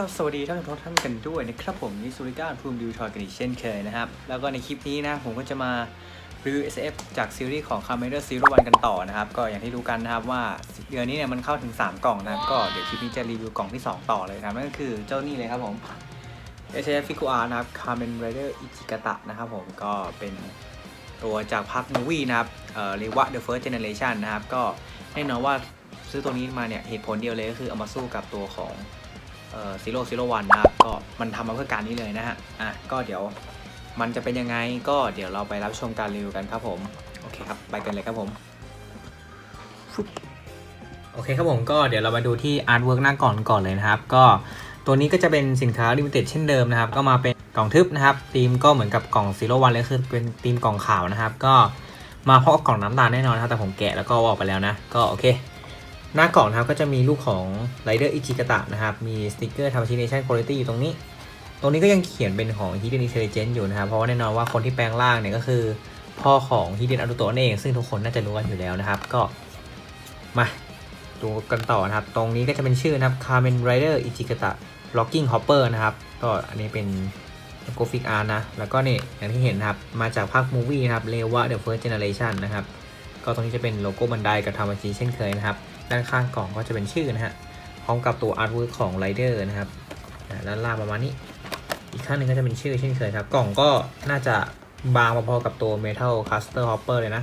ราบสวัสดีท่านผู้ชมท่านกันด้วยนะครับผมนี่สุริการภูมิดิวทอยกันอีกเช่นเคยนะครับ แล้วก็ในคลิปนี้นะผมก็จะมารีวิว SF จากซีรีส์ของ c a m e r a Zero One กันต่อนะครับ ก็อย่างที่รู้กันนะครับว่าเดือนนี้เนี่ยมันเข้าถึง 3 กล่องนะครับ ก็เดี๋ยวคลิปนี้จะรีวิวกล่องที่ 2 ต่อเลยนะครับ นั่นก็คือเจ้านี่เลยครับผม SF f i g u r นะครับ Kamen Rider Ichigata นะครับผมก็เป็นตัวจากภาคมูวี่นะครับเอ่อเรียกว่า The First Generation นะครับ ก็แน่นอนว่าซื้อตัวนี้มาเนี่ยเหตุผลเดียวเลยก็คือเอามาสู้กับตัวของ ซีโร่ซีโร่วันนะครับก็มันทำมาเพื่อการนี้เลยนะฮะอะก็เดี๋ยวมันจะเป็นยังไงก็เดี๋ยวเราไปรับชมการรีวิวกันครับผมโอเคครับไปกันเลยครับผมโอเคครับผมก็เดี๋ยวเรามาดูที่อาร์ตเวิร์กหน้าก่อนก่อนเลยนะครับ ก็ตัวนี้ก็จะเป็นสินค้าลิมิเต็ดเช่นเดิมนะครับ ก็มาเป็นกล่องทึบนะครับธีมก็เหมือนกับกล่องซีโร่วันเลยคือเป็นธีมกล่องขาวนะครับ ก็มาพร้อมกับกล่องน้ำตาลแน่นอนนะครับแต่ผมแกะแล้วก็เอาออกไปแล้วนะ ก็โอเค หน้ากล่องนะครับก็จะมีรูปของ Rider Ichigata นะครับ มีสติกเกอร์ทำ Nation Quality อยู่ตรงนี้ ตรงนี้ก็ยังเขียนเป็นของ Hidden Intelligence อยู่นะครับ เพราะว่าแน่นอนว่าคนที่แปลงร่างเนี่ยก็คือพ่อของ Hidden Aruto นั่นเอง ซึ่งทุกคนน่าจะรู้กันอยู่แล้วนะครับ ก็มาดูกันต่อนะครับ ตรงนี้ก็จะเป็นชื่อนะครับ Kamen Rider Ichigata Locking Hopper นะครับ ก็อันนี้เป็นโกฟิกอาร์นะ แล้วก็นี่อย่างที่เห็นนะครับ มาจากภาคมูวี่นะครับเรียกว่า The First Generation นะครับ ก็ตรงนี้จะเป็นโลโก้บันไดกับทามาจิเช่นเคยนะครับ ด้านข้างกล่องก็จะเป็นชื่อนะฮะพร้อมกับตัวอาร์ตเวิร์กของไรเดอร์นะครับด้านล่างประมาณนี้ อีกข้างหนึ่งก็จะเป็นชื่อเช่นเคยครับ กล่องก็น่าจะบางพอๆกับตัว Metal Caster Hopper เลยนะ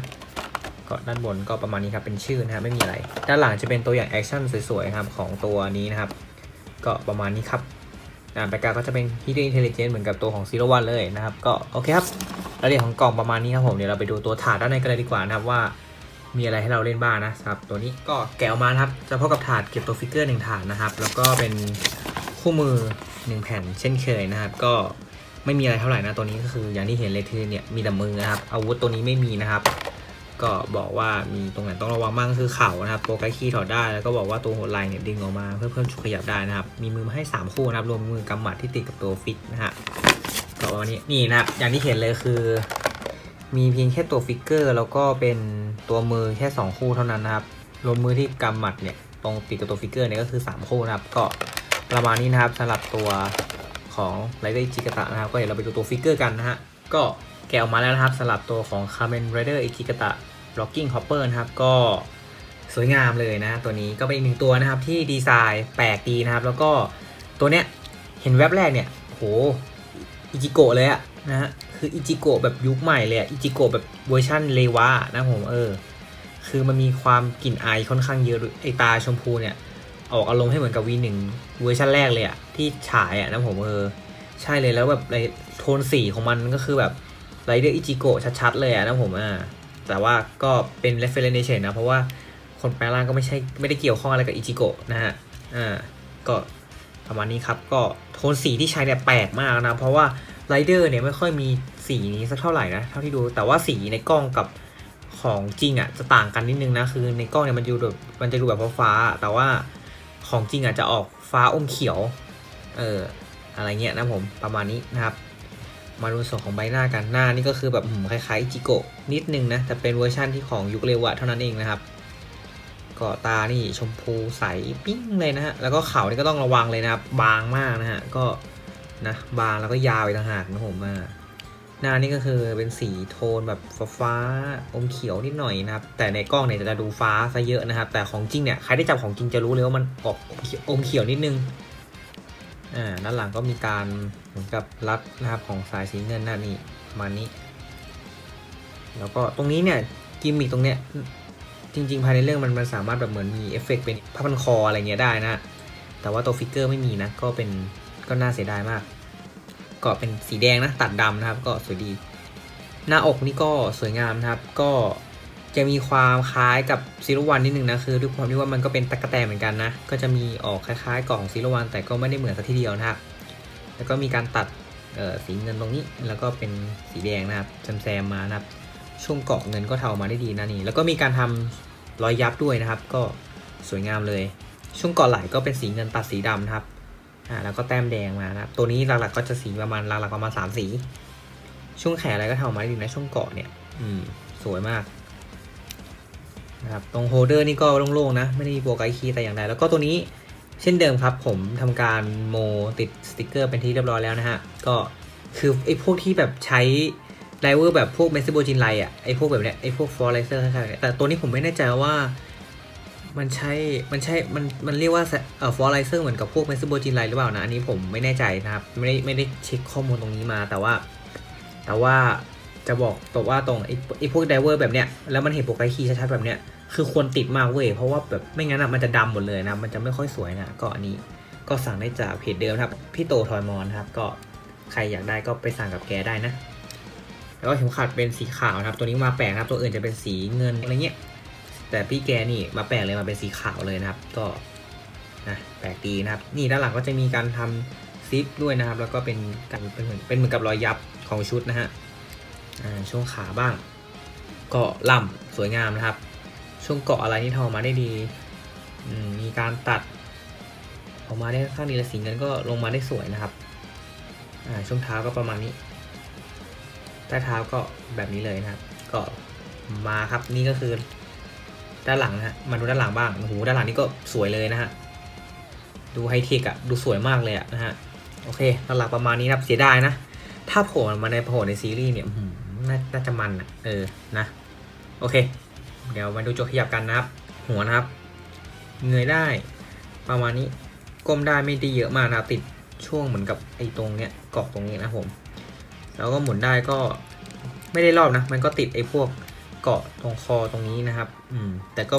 ก็ด้านบนก็ประมาณนี้ครับ เป็นชื่อนะครับไม่มีอะไร ด้านหลังจะเป็นตัวอย่างแอคชั่นสวยๆครับของตัวนี้นะครับ ก็ประมาณนี้ครับอ่าแบกกาก็จะเป็น Hidden Intelligence เหมือนกับตัวของ Zero One เลยนะครับ ก็โอเคครับรายละเอียดของกล่องประมาณนี้ครับผม เดี๋ยวเราไปดูตัวถาดด้านในกันเลยดีกว่านะครับว่า มีอะไรให้เราเล่นบ้างนะครับตัวนี้ก็แกะออกมานครับจะพบกับถาดเก็บตัวฟิกเกอร์หนึ่งถาดนะครับ แล้วก็เป็นคู่มือหนึ่งแผ่นเช่นเคยนะครับ ก็ไม่มีอะไรเท่าไหร่นะตัวนี้ก็คืออย่างที่เห็นเลยคือเนี่ยมีแต่มือนะครับ อาวุธตัวนี้ไม่มีนะครับ ก็บอกว่ามีตรงไหนต้องระวังบ้างก็คือเข่านะครับตัวไกคีถอดได้แล้วก็บอกว่าตัวหัวไหล่เนี่ยดึงออกมาเพื่อเพิ่มชุดขยับได้นะครับ มีมือมาให้ 3 คู่นะครับรวมมือกำหมัดที่ติดกับตัวฟิตนะฮะก็ประมาณนี้นี่นะครับอย่างที่เห็นเลยคือ มีเพียงแค่ตัวฟิกเกอร์แล้วก็เป็นตัวมือแค่ 2 คู่เท่านั้นนะครับรวมมือที่กำหมัดเนี่ยตรงติดกับตัวฟิกเกอร์เนี่ยก็คือ 3 คู่นะครับ ก็ประมาณนี้นะครับสำหรับตัวของไรเดอร์จิกตะนะครับ ก็เดี๋ยวเราไปดูตัวฟิกเกอร์กันนะฮะก็แกะออกมาแล้วนะครับสำหรับตัวของ Kamen Rider Ichigata Locking Hopper นะครับ ก็สวยงามเลยนะตัวนี้ก็เป็นอีกหนึ่งตัวนะครับที่ดีไซน์แปลกดีนะครับ แล้วก็ตัวเนี้ยเห็นแว็บแรกเนี่ยโหอิจิโกะเลยอะ นะฮะคืออิจิโกะแบบยุคใหม่เลยอะอิจิโกะแบบเวอร์ชันเลวะนะผมเออ คือมันมีความกลิ่นอายค่อนข้างเยอะไอตาชมพูเนี่ย ออกอารมณ์ให้เหมือนกับ V1 เวอร์ชันแรกเลยอะที่ฉายอะนะผมเออ ใช่เลยแล้วแบบในโทนสีของมันก็คือแบบไรเดอร์อิจิโกะชัดๆเลยอะนะผมอะแต่ว่าก็เป็น reference เฉยๆนะ เพราะว่าคนแปลงร่างก็ไม่ใช่ไม่ได้เกี่ยวข้องอะไรกับอิจิโกะนะฮะอ่าก็ประมาณนี้ครับ ก็โทนสีที่ใช้เนี่ยแปลกมากนะ เพราะว่า ไรเดอร์เนี่ยไม่ค่อยมีสีนี้สักเท่าไหร่นะเท่าที่ดูแต่ว่าสีในกล้องกับของจริงอะจะต่างกันนิดนึงนะคือในกล้องเนี่ยมันดูแบบมันจะดูแบบฟ้าแต่ว่าของจริงอะจะออกฟ้าอมเขียว เอออะไรเงี้ยนะผมประมาณนี้นะครับ มาดูส่วนของใบหน้ากันหน้านี่ก็คือแบบคล้ายๆจิโกะนิดนึงนะแต่เป็นเวอร์ชั่นที่ของยุคเรวะเท่านั้นเองนะครับก็ตานี่ชมพูใสปิ้งเลยนะฮะแล้วก็เขานี่ก็ต้องระวังเลยนะครับบางมากนะฮะก็ นะบางแล้วก็ยาวไปต่างหากนะผมอ่าหน้านี่ก็คือเป็นสีโทนแบบฟ้าๆอมเขียวนิดหน่อยนะครับ แต่ในกล้องเนี่ยจะดูฟ้าซะเยอะนะครับ แต่ของจริงเนี่ยใครได้จับของจริงจะรู้เลยว่ามันออกอมเขียวอมเขียวนิดนึงอ่าด้านหลังก็มีการเหมือนกับรัดนะครับของสายสีเงินหน้านี่มานี้ แล้วก็ตรงนี้เนี่ยกิมมิคตรงเนี้ยจริง ๆ ภายในเรื่องมันมันสามารถแบบเหมือนมีเอฟเฟกต์เป็นผ้าพันคออะไรเงี้ยได้นะ แต่ว่าตัวฟิกเกอร์ไม่มีนะก็เป็น ก็น่าเสียดายมาก ก็เป็นสีแดงนะตัดดำนะครับ ก็สวยดี หน้าอกนี่ก็สวยงามนะครับ ก็จะมีความคล้ายกับซีโรวันนิดนึงนะคือด้วยความที่ว่ามันก็เป็นตะกะแตนเหมือนกันนะ ก็จะมีออกคล้ายๆกล่องซีโรวันแต่ก็ไม่ได้เหมือนสักทีเดียวนะครับแล้วก็มีการตัดสีเงินตรงนี้แล้วก็เป็นสีแดงนะครับแซมๆมานะครับ ช่วงเกาะเงินก็เทามาได้ดีนะนี่ แล้วก็มีการทำรอยยับด้วยนะครับ ก็สวยงามเลย ช่วงเกาะไหล่ก็เป็นสีเงินตัดสีดำนะครับ อ่าแล้วก็แต้มแดงมานะครับ ตัวนี้หลักๆก็จะสีประมาณหลักๆประมาณสามสี ช่วงแขนอะไรก็ทามาได้ดีนะช่วงเกาะเนี่ย อืม สวยมากนะครับตรงโฮเดอร์นี่ก็โล่งๆนะ ไม่ได้มีโปรไกด์คีย์แต่อย่างใดแล้วก็ตัวนี้เช่นเดิมครับ ผมทำการโมติดสติกเกอร์เป็นที่เรียบร้อยแล้วนะฮะ ก็คือไอ้พวกที่แบบใช้ไลเวอร์แบบพวกเมสซิโบจินไลอะไอ้พวกแบบเนี้ยไอ้พวกฟอร์ไลเซอร์ข้างๆแต่ตัวนี้ผมไม่แน่ใจว่า มันใช่ มันใช่ มัน มันเรียกว่าเอ่อฟอร์ไลเซอร์เหมือนกับพวกเมสซิโบจินไลหรือเปล่านะ อันนี้ผมไม่แน่ใจนะครับ ไม่ได้ไม่ได้เช็คข้อมูลตรงนี้มาแต่ว่า แต่ว่าจะบอกตัวว่าตรงไอ้ไอ้พวกไดเวอร์แบบเนี้ยแล้วมันเห็นโปรไกคีชัดๆแบบเนี้ยคือควรติดมากเว้ยเพราะว่าแบบไม่งั้นอะมันจะดำหมดเลยนะ มันจะไม่ค่อยสวยนะก็อันนี้ก็สั่งได้จากเพจเดิมครับ พี่โตทอยมอนครับก็ใครอยากได้ก็ไปสั่งกับแกได้นะ แล้วก็เข็มขัดเป็นสีขาวนะครับ ตัวนี้มาแปลกครับ ตัวอื่นจะเป็นสีเงินอะไรเงี้ย แต่พี่แกนี่มาแปลกเลยมาเป็นสีขาวเลยนะครับ ก็นะแปลกดีนะครับ นี่ด้านหลังก็จะมีการทำซิปด้วยนะครับ แล้วก็เป็นการเป็นเหมือนเป็นเหมือนกับรอยยับของชุดนะฮะช่วงขาบ้าง ก็ล่ำสวยงามนะครับ ช่วงเกาะอะไรนี่ทำออกมาได้ดีมีการตัด ออกมาได้ข้างนี้และสีเงินก็ลงมาได้สวยนะครับช่วงเท้าก็ประมาณนี้ใต้เท้าก็แบบนี้เลยนะครับ ก็มาครับนี่ก็คือ ด้านหลังนะฮะมาดูด้านหลังบ้างโอ้โหด้านหลังนี่ก็สวยเลยนะฮะดูไฮเทคอะดูสวยมากเลยอะนะฮะโอเคด้านหลังประมาณนี้นะครับเสียดายนะ ถ้าโผล่มาในโผล่ในซีรีส์เนี่ยหือน่าจะมันอะเออนะโอเค เดี๋ยวมาดูโจทย์ขยับกันนะครับ หัวนะครับ เงยได้ ประมาณนี้ก้มได้ไม่ได้เยอะมากนะติดช่วงเหมือนกับไอ้ตรงเนี้ยเกาะตรงนี้นะผม แล้วก็หมุนได้ก็ไม่ได้รอบนะ มันก็ติดไอ้พวก เกาะตรงคอตรงนี้นะครับ อืม แต่ก็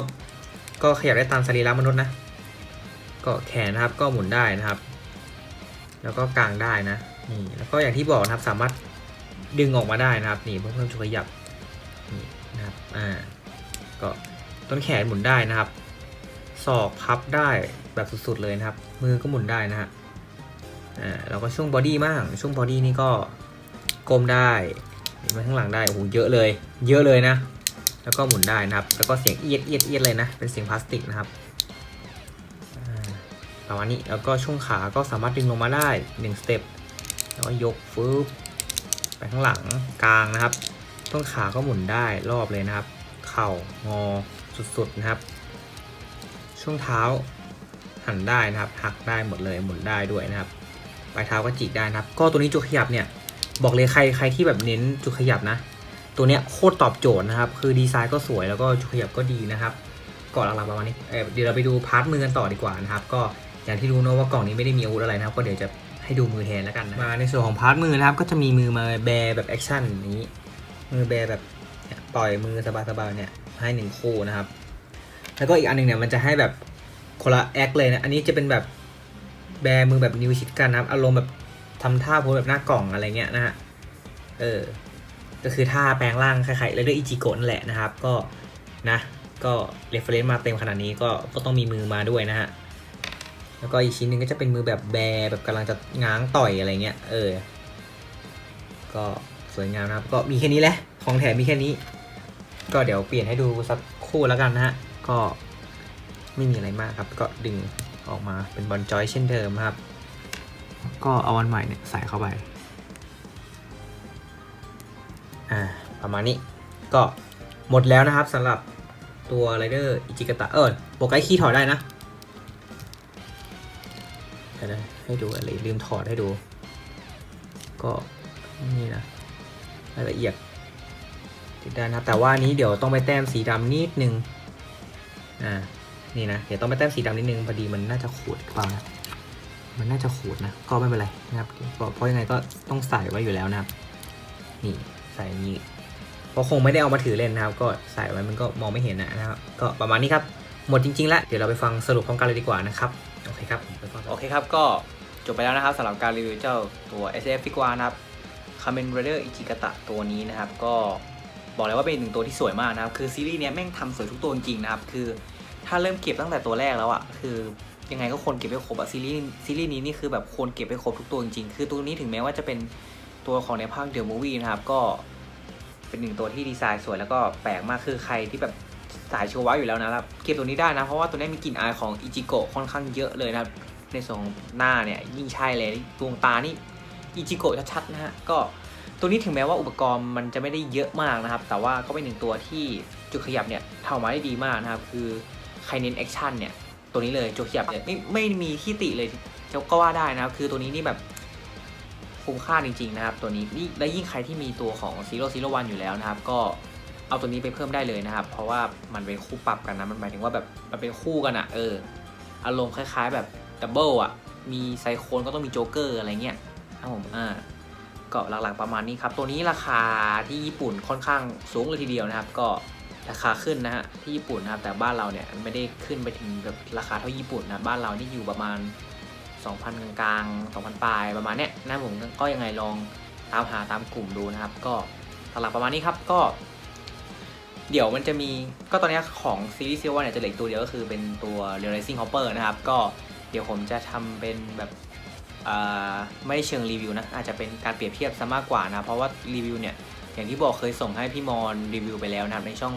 ก็ขยับได้ตามสรีระมนุษย์นะ เกาะแขนนะครับ ก็หมุนได้นะครับ แล้วก็กางได้นะ นี่ แล้วก็อย่างที่บอกนะครับ สามารถดึงออกมาได้นะครับ นี่เพื่อเพิ่มจุขยับ นี่นะครับ อ่า ก็ต้นแขนหมุนได้นะครับ ศอกพับได้แบบสุดๆเลยนะครับ มือก็หมุนได้นะฮะ อ่า แล้วก็ช่วงบอดี้บ้างช่วงบอดี้นี่ก็ก้มได้ มาข้างหลังได้โอ้โหเยอะเลย เยอะเลยนะ แล้วก็หมุนได้นะครับ แล้วก็เสียงเอียดเอียดเอียดเลยนะ เป็นเสียงพลาสติกนะครับประมาณนี้แล้วก็ช่วงขาก็สามารถดึงลงมาได้1สเต็ปแล้วก็ยกฟึบไปข้างหลังกลางนะครับช่วงขาก็หมุนได้รอบเลยนะครับ เข่างอสุดๆนะครับ ช่วงเท้าหันได้นะครับหักได้หมดเลยหมุนได้ด้วยนะครับปลายเท้าก็จิกได้นะครับ ก็ตัวนี้จุดขยับเนี่ย บอกเลยใครใครที่แบบเน้นจุดขยับนะ ตัวเนี้ยโคตรตอบโจทย์นะครับ คือดีไซน์ก็สวยแล้วก็จุดขยับก็ดีนะครับก่อนหลังๆประมาณนี้เดี๋ยวเราไปดูพาร์ทมือกันต่อดีกว่านะครับ ก็อย่างที่รู้เนอะว่ากล่องนี้ไม่ได้มีอาวุธอะไรนะครับ ก็เดี๋ยวจะให้ดูมือแทนแล้วกันนะมาในส่วนของพาร์ทมือนะครับ ก็จะมีมือมาแบร์แบบแอคชั่นนี้ มือแบร์แบบปล่อยมือสบายๆเนี่ยให้หนึ่งคู่นะครับ แล้วก็อีกอันหนึ่งเนี่ยมันจะให้แบบคนละแอคเลยนะ อันนี้จะเป็นแบบแบร์มือแบบนิ้วชิดกันนะครับ อารมณ์แบบ ทำท่าโพสแบบหน้ากล่องอะไรเงี้ยนะฮะ เออ ก็คือท่าแปลงร่างคล้ายๆแล้วด้วยอิจิโกะนั่นแหละนะครับ ก็นะ ก็เรฟเฟรนซ์มาเต็มขนาดนี้ก็ ก็ต้องมีมือมาด้วยนะฮะ แล้วก็อีกชิ้นหนึ่งก็จะเป็นมือแบบแบรแบบกำลังจะง้างต่อยอะไรเงี้ย เออ ก็สวยงามนะครับ ก็มีแค่นี้แหละ ของแถมมีแค่นี้ ก็เดี๋ยวเปลี่ยนให้ดูสักคู่แล้วกันนะฮะ ก็ไม่มีอะไรมากครับ ก็ดึงออกมาเป็นบอลจอยเช่นเดิมครับ ก็เอาวันใหม่เนี่ยใส่เข้าไป อ่า ประมาณนี้ ก็หมดแล้วนะครับสำหรับตัวไรเดอร์อิจิกตะเออโปรไกด์คีย์ถอดได้นะเดี๋ยวนะให้ดูอะไรลืมถอดให้ดู ก็นี่นะรายละเอียดติดได้นะครับแต่ว่านี้เดี๋ยวต้องไปแต้มสีดำนิดนึงอ่านี่นะเดี๋ยวต้องไปแต้มสีดำนิดนึงพอดีมันน่าจะขูดหรือเปล่านะ มันน่าจะขูดนะก็ไม่เป็นไรนะครับเพราะเพราะยังไงก็ต้องใส่ไว้อยู่แล้วนะครับนี่ใส่นี้เพราะคงไม่ได้เอามาถือเล่นนะครับ ก็ใส่ไว้มันก็มองไม่เห็นนะครับก็ประมาณนี้ครับหมดจริงๆแล้วเดี๋ยวเราไปฟังสรุปพร้อมกันเลยดีกว่านะครับโอเคครับโอเคครับก็จบไปแล้วนะครับสำหรับการรีวิวเจ้าตัว SF f i g u a นะครับ Kamen Rider Ichigata ตัวนี้นะครับก็บอกเลยว่าเป็นหนึ่งตัวที่สวยมากนะครับ คือซีรีส์เนี้ยแม่งทำสวยทุกตัวจริงๆนะครับ คือถ้าเริ่มเก็บตั้งแต่ตัวแรกแล้วอะ่ะ คือ ยังไงก็ควรเก็บไว้ครบอะซีรีส์ซีรีส์นี้นี่คือแบบควรเก็บไว้ครบทุกตัวจริงๆ คือตัวนี้ถึงแม้ว่าจะเป็นตัวของในภาคเดอะมูวี่นะครับ ก็เป็นหนึ่งตัวที่ดีไซน์สวยแล้วก็แปลกมากคือใครที่แบบสายโชวะอยู่แล้วนะครับ เก็บตัวนี้ได้นะ เพราะว่าตัวนี้มีกลิ่นอายของอิจิโกะค่อนข้างเยอะเลยนะครับ ในส่วนของหน้าเนี่ยยิ่งใช่เลยดวงตานี่อิจิโกะชัดๆนะฮะก็ตัวนี้ถึงแม้ว่าอุปกรณ์มันจะไม่ได้เยอะมากนะครับ แต่ว่าก็เป็นหนึ่งตัวที่จุดขยับเนี่ยทำมาได้ดีมากนะครับ คือใครเน้นแอคชั่นเนี่ย ตัวนี้เลยโจเขียบเนี่ยไม่ไม่มีที่ติเลยจะก็ว่าได้นะครับ คือตัวนี้นี่แบบคุ้มค่าจริง ๆ นะครับ ตัวนี้นี่และยิ่งใครที่มีตัวของ Zero Zero One อยู่แล้วนะครับ ก็เอาตัวนี้ไปเพิ่มได้เลยนะครับ เพราะว่ามันเป็นคู่ปรับกันนะมันหมายถึงว่าแบบมันเป็นคู่กันอะเอออารมณ์คล้าย ๆ แบบดับเบิลอะมีไซโคนก็ต้องมีโจ๊กเกอร์อะไรเงี้ยครับผมอ่าก็หลักๆประมาณนี้ครับ ตัวนี้ราคาที่ญี่ปุ่นค่อนข้างสูงเลยทีเดียวนะครับ ก็ ราคาขึ้นนะฮะที่ญี่ปุ่นนะครับแต่บ้านเราเนี่ยไม่ได้ขึ้นไปถึงแบบราคาเท่าญี่ปุ่นนะบ้านเรานี่อยู่ประมาณ 2,000 กลางๆ2,000ปลายประมาณเนี้ยนะผมก็ยังไงลองตามหาตามกลุ่มดูนะครับ ก็หลักๆประมาณนี้ครับก็ เดี๋ยวมันจะมีก็ตอนนี้ของซีรีส์ซีวันเนี่ยจะเหลืออกตัวเดียวก็คือเป็นตัว Realizing Hopper นะครับ ก็เดี๋ยวผมจะทำเป็นแบบไม่เชิงรีวิวนะอาจจะเป็นการเปรียบเทียบซะมากกว่านะเพราะว่ารีวิวเนี่ย อย่างที่บอกเคยส่งให้พี่มอนรีวิวไปแล้วนะครับในช่อง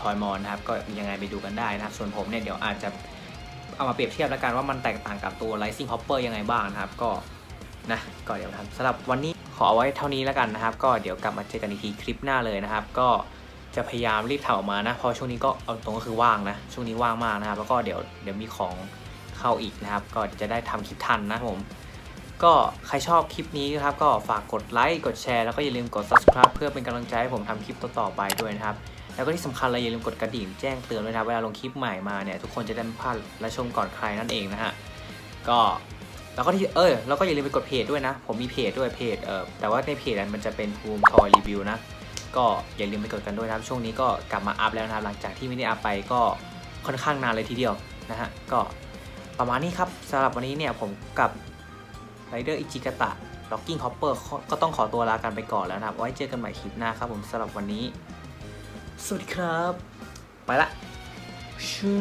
ทอยมอนนะครับก็ยังไงไปดูกันได้นะครับ ส่วนผมเนี่ยเดี๋ยวอาจจะเอามาเปรียบเทียบแล้วกันว่ามันแตกต่างกับตัว Rising Hopper ยังไงบ้างนะครับ ก็นะก็เดี๋ยวทำสำหรับวันนี้ขอเอาไว้เท่านี้แล้วกันนะครับ ก็เดี๋ยวกลับมาเจอกันอีกทีคลิปหน้าเลยนะครับ ก็จะพยายามรีบทำออกมานะเพราะช่วงนี้ก็เอาตรงก็คือว่างนะช่วงนี้ว่างมากนะครับ แล้วก็เดี๋ยวเดี๋ยวมีของเข้าอีกนะครับ ก็จะได้ทำคลิปทันนะผม ก็ใครชอบคลิปนี้นะครับก็ฝากกดไลค์กดแชร์แล้วก็อย่าลืมกด subscribe เพื่อเป็นกำลังใจให้ผมทำคลิปต่อๆไปด้วยนะครับ แล้วก็ที่สำคัญเลยอย่าลืมกดกระดิ่งแจ้งเตือนด้วยนะเวลาลงคลิปใหม่มาเนี่ยทุกคนจะได้ไม่พลาดและชมก่อนใครนั่นเองนะฮะก็แล้วก็ที่เออแล้วก็อย่าลืมไปกดเพจด้วยนะ ผมมีเพจด้วยเพจเออแต่ว่าในเพจนั้นมันจะเป็นภูมิทอยรีวิวนะก็อย่าลืมไปกดกันด้วยนะครับช่วงนี้ก็กลับมาอัพแล้วนะครับหลังจากที่ไม่ได้อัพไปก็ค่อนข้างนานเลยทีเดียวนะฮะก็ประมาณนี้ครับสำหรับวันนี้เนี่ยผมกับ ไรเดอร์อิจิกะตะล็อกกิ้งฮอปเปอร์ก็ต้องขอตัวลากันไปก่อนแล้วนะครับ ไว้เจอกันใหม่คลิปหน้าครับผมสำหรับวันนี้ สวัสดีครับ ไปละชู